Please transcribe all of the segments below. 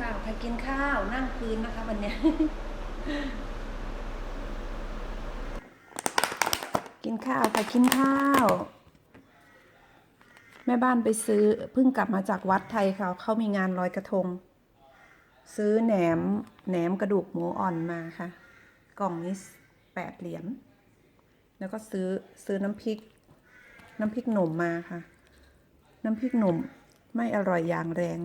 กินข้าวใครกินข้าวนั่งพื้นนะคะวันเนี้ยกินข้าวค่ะกินข้าว แม่บ้านไปซื้อเพิ่งกลับมาจากวัดไทยค่ะเขามีงานลอยกระทง ซื้อแหนมแหนมกระดูกหมูอ่อนมาค่ะ กล่องนี้แปดเหรียญแล้วก็ซื้อซื้อน้ำพริก น้ำพริกหนุ่มมาค่ะ น้ำพริกหนุ่ม ไม่อร่อยอย่างแรง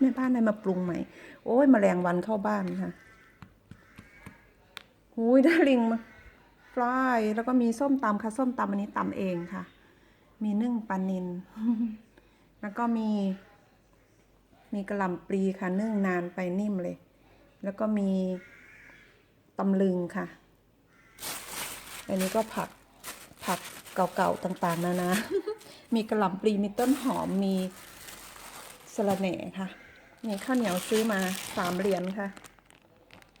แม่บ้านได้มาปรุงใหม่ โอ้ยแมลงวันเข้าบ้านค่ะหุยได้ลิงมาฟรายแล้วก็มีส้มตำค่ะ ส้มตำอันนี้ตำเองค่ะ มีนึ่งปลานิน แล้วก็มี มีกระหล่ำปลีค่ะ นึ่งนานไปนิ่มเลย แล้วก็มีตำลึงค่ะ อันนี้ก็ผักผักเก่าๆต่างๆ นานา มีกระหล่ำปลีมีต้นหอมมี สะระแหน่ค่ะ นี่ข้าวเหนียวซื้อมาสามเหรียญค่ะ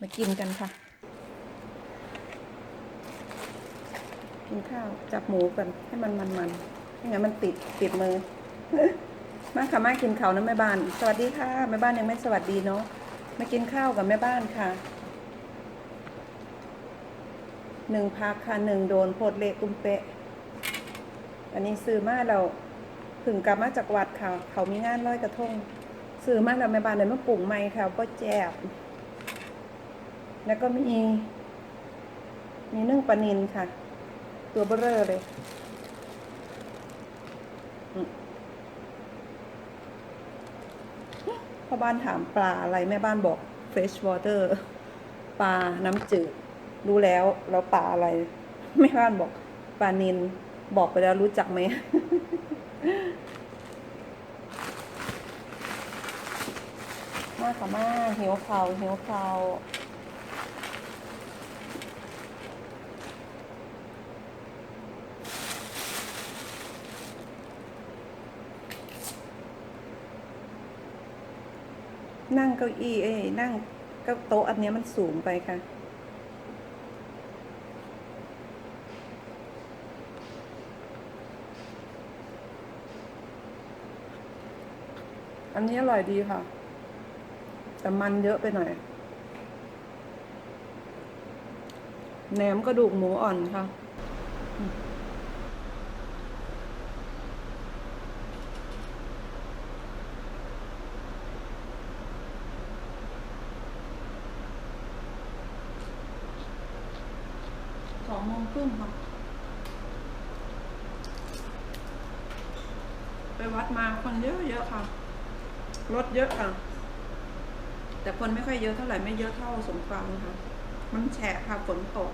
มากินกันค่ะ กินข้าวจับหมูกันให้มันมันมันไม่งั้นมันติดติดมือ มาค่ะมากินข้าวนะแม่บ้าน สวัสดีค่ะแม่บ้านยังไม่สวัสดีเนาะ มากินข้าวกับแม่บ้านค่ะหนึ่งพักค่ะหนึ่งโดนโพดเละตุ้มเปะ อันนี้ซื้อมาเรา ถึงกลับมาจากวัดค่ะ เขามีงานลอยกระทงซื้อมาแล้วแม่บ้านเลยมาปรุงใหม่ค่ะก็แจบ แล้วก็มี มีนึ่งปลานินค่ะ ตัวเบ้อเร่อเลยพ่อบ้านถามปลาอะไรแม่บ้านบอก fresh water ปลาน้ำจืด รู้แล้วแล้วปลาอะไร แม่บ้านบอกปลานินบอกไปแล้วรู้จักไหม มาค่ะมากหิวเขาหิวเขานั่งเก้าอี้เอ้ยนั่งเก้าโต๊ะอันนี้มันสูงไปค่ะ อันนี้อร่อยดีค่ะ แต่มันเยอะไปหน่อยแหนมกระดูกหมูอ่อนค่ะสองโมงครึ่งค่ะ ไปวัดมาคนเยอะเยอะค่ะ รถเยอะค่ะ แต่คนไม่ค่อยเยอะเท่าไหร่ไม่เยอะเท่าสงกรานต์ค่ะ มันแฉะค่ะฝนตก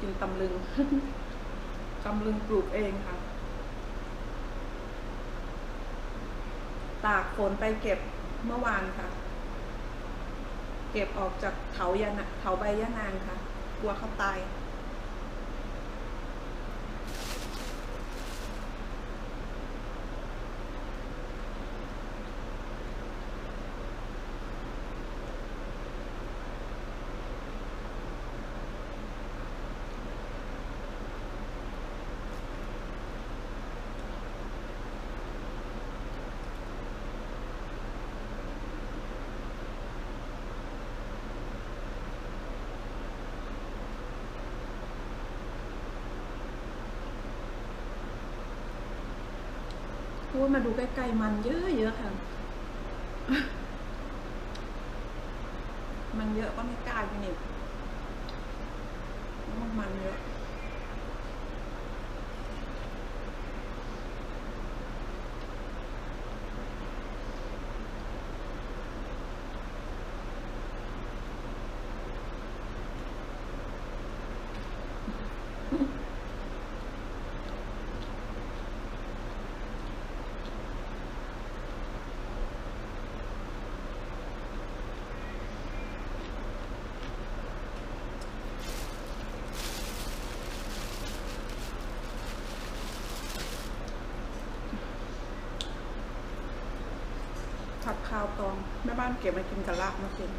กินตำลึง ตำลึงปลูกเองค่ะ ตากฝนไปเก็บเมื่อวานค่ะ เก็บออกจากเถายานเถาใบยะนางค่ะ กลัวเขาตาย พูดมาดูใกล้ๆมันเยอะๆค่ะ มันเยอะก็ไม่กล้ากินอีกเคาวตองแม่บ้านเก็บมากินกับลาบมื่อคืน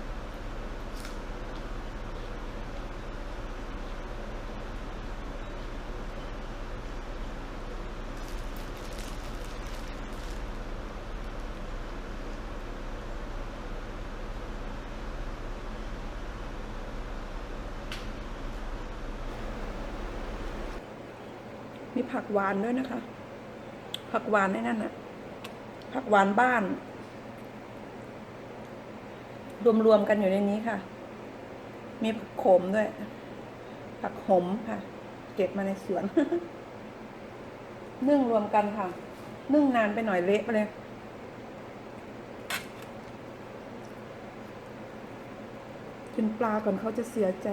มีผักหวานด้วยนะคะ ผักหวานในนั่นน่ะผักหวานบ้าน รวมๆกันอยู่ในนี้ค่ะ มีผักโขมด้วย ผักหมค่ะ เก็บมาในสวน นึ่งรวมกันค่ะ นึ่งนานไปหน่อยเละไปเลยกินปลาก่อนเขาจะเสียใจ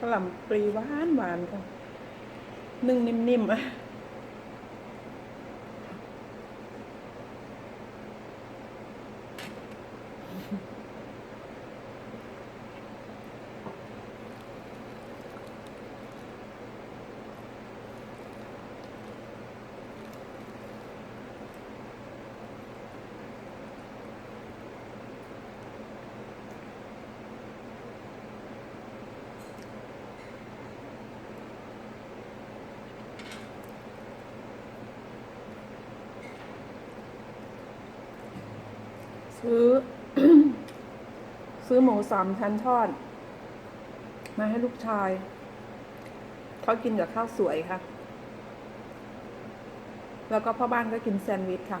กะหล่ำปลีหวานหวานค่ะนึ่งนิ่มๆอะ ซื้อ ซื้อหมูสามชั้นทอด มาให้ลูกชาย เขากินกับข้าวสวยค่ะ แล้วก็พ่อบ้านก็กินแซนด์วิชค่ะ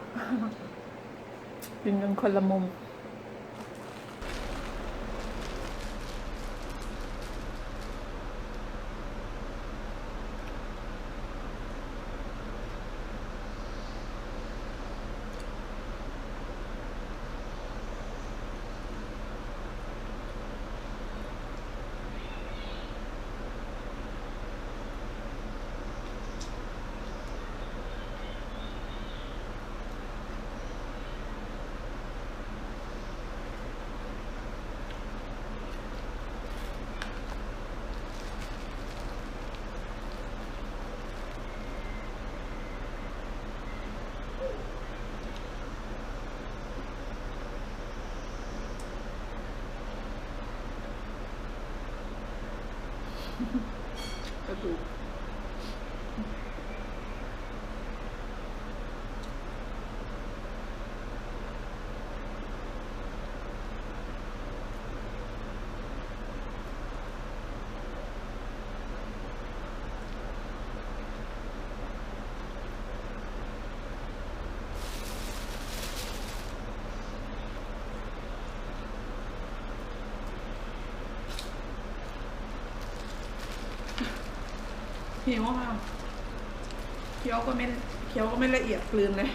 กินกันคนละมุม หิวค่ะเคี้ยวก็ไม่เคี้ยวก็ไม่ละเอียดกลืนเลย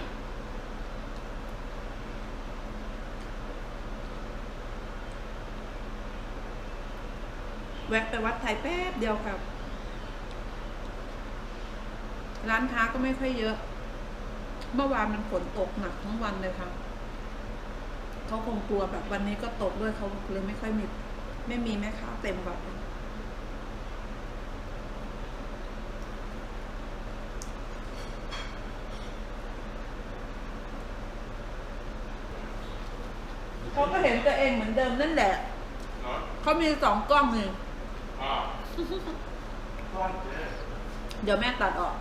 แวะไปวัดไทยแป๊บเดียวครับ ร้านค้าก็ไม่ค่อยเยอะ เมื่อวานมันฝนตกหนักทั้งวันเลยค่ะเขาคงกลัวแบบวันนี้ก็ตกด้วยเขาเลยไม่ค่อยมี ไม่มีแม่ค้าเต็มวัดเเขาก็เห็นตัวเองเหมือนเดิมนั่นแหละเนาะเขามีสองกล้องหนึ่ง อ่าก้อนเจ๊เดี๋ยวแม่ตัดออกม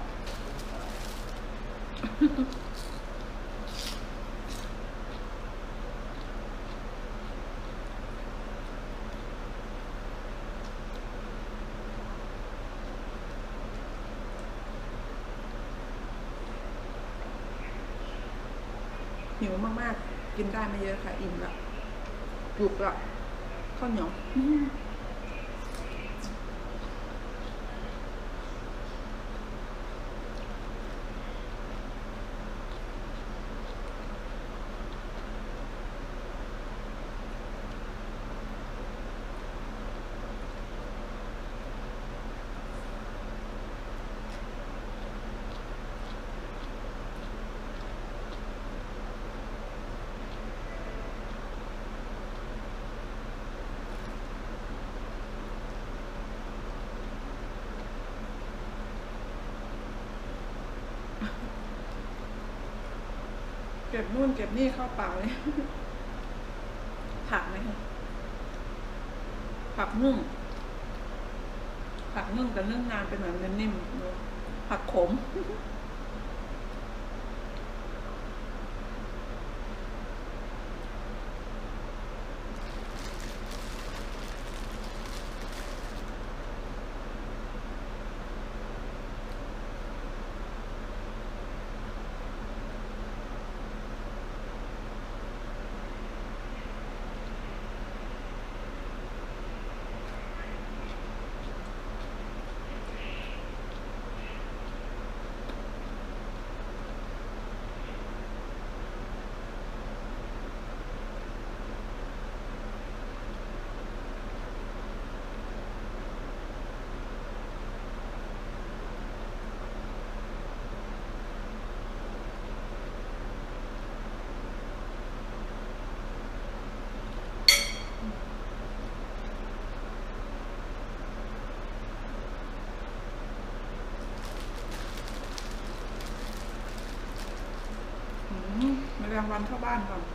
หิวมากๆ กินได้ไม่เยอะค่ะ อิ่มละจุกละข้าว เหนียว ก็บนู่นเก็บนี่เข้าเปล่าเลยผักไหมคะผักนึ่งผักนึ่งแต่นึ่งนานเป็นแบบมันนิ่มๆผักขม อื มมาแรงวันเข้าบ้านก่อน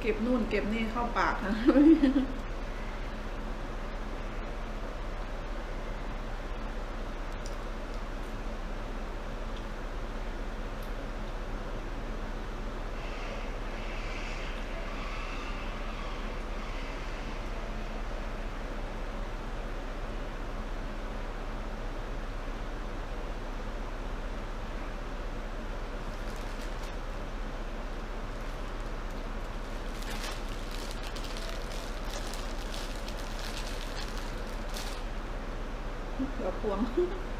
เก็บนู่นเก็บนี่เข้าปากนะ เดี๋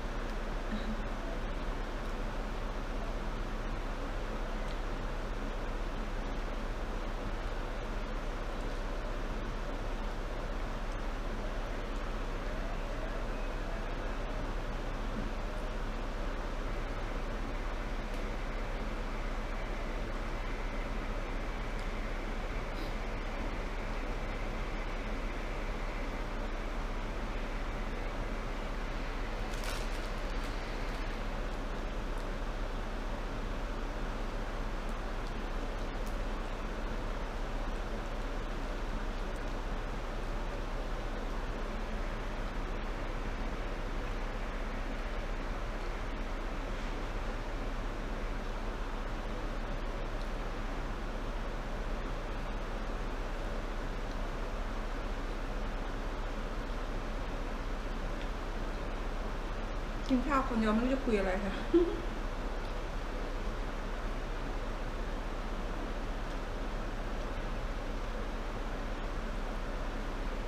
กินข้าวคนเดียวไม่รู้จะคุยอะไรค่ะ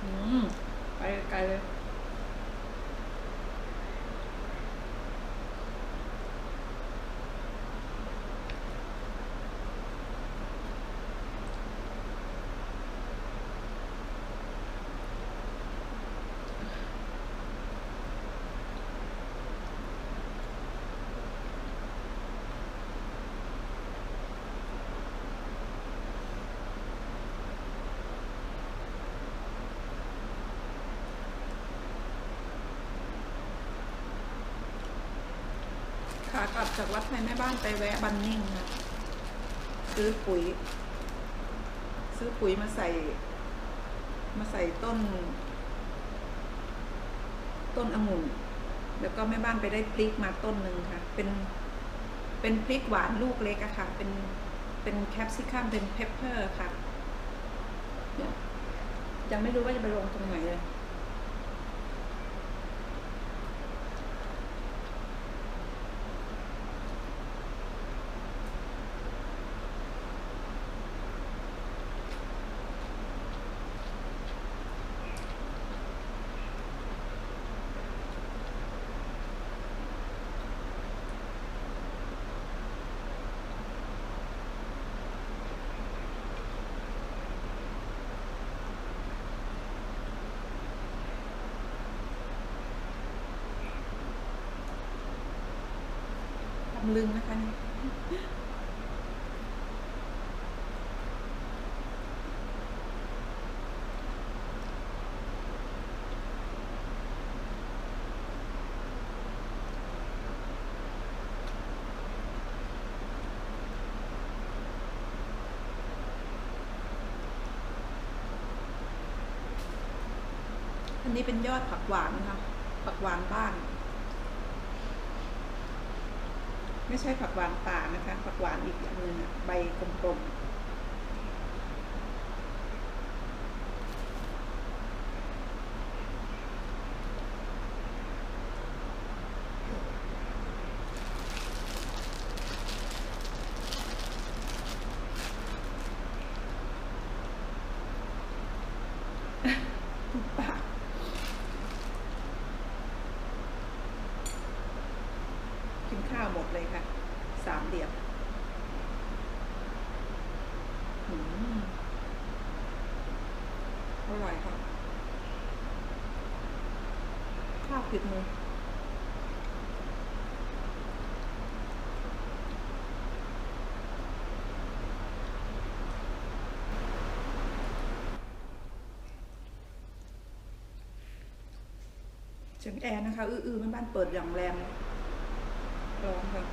อืมไปไกลเลย กลับจากวัดไทยแม่บ้านไปแวะบันนิ่งค่ะซื้อปุ๋ย ซื้อปุ๋ยมาใส่ มาใส่ต้น ต้นองุ่นแล้วก็แม่บ้านไปได้พริกมาต้นหนึ่งค่ะ เป็น เป็นพริกหวานลูกเล็กอะค่ะ เป็น เป็นแคปซิคัมเป็นเพปเปอร์ค่ะ ยังไม่รู้ว่าจะไปลงตรงไหนเลย ลึงนะคะอันนี้เป็นยอดผักหวานนะคะ ผักหวานบ้าน ไม่ใช่ผักหวานป่านะคะ ผักหวานอีกอย่างหนึ่งใบกลมๆปากกินข้าวหมดเลยค่ะ สามเหลี่ยมอืมอร่อยค่ะ ข้าวผิดมือ เสียงแอร์นะคะ อื้อๆแม่บ้านเปิดอย่างแรงร้อนค่ะ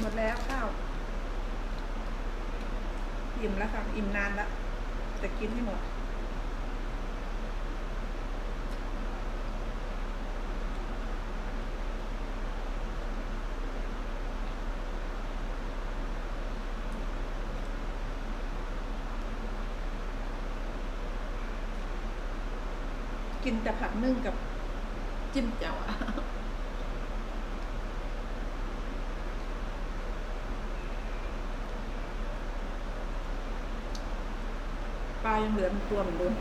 หมดแล้วข้าว อิ่มแล้วค่ะ อิ่มนานแล้วจะกินให้หมด กินแต่ผักนึ่งกับจิ้มแจ่วอะปลายังเหลือตัวเหมือนเดิม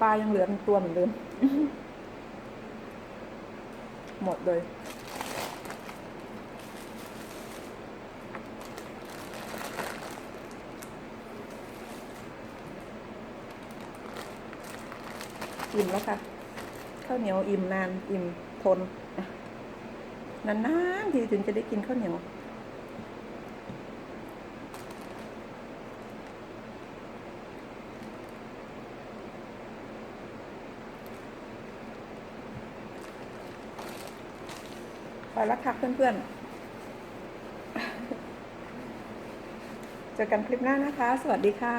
ปลายังเหลือตัวเหมือนเดิมหมดเลย อิ่มแล้วค่ะข้าวเหนียวอิ่มนานอิ่มทนนานๆทีถึงจะได้กินข้าวเหนียวไปแล้วค่ะเพื่อนๆ เจอกันคลิปหน้านะคะ สวัสดีค่ะ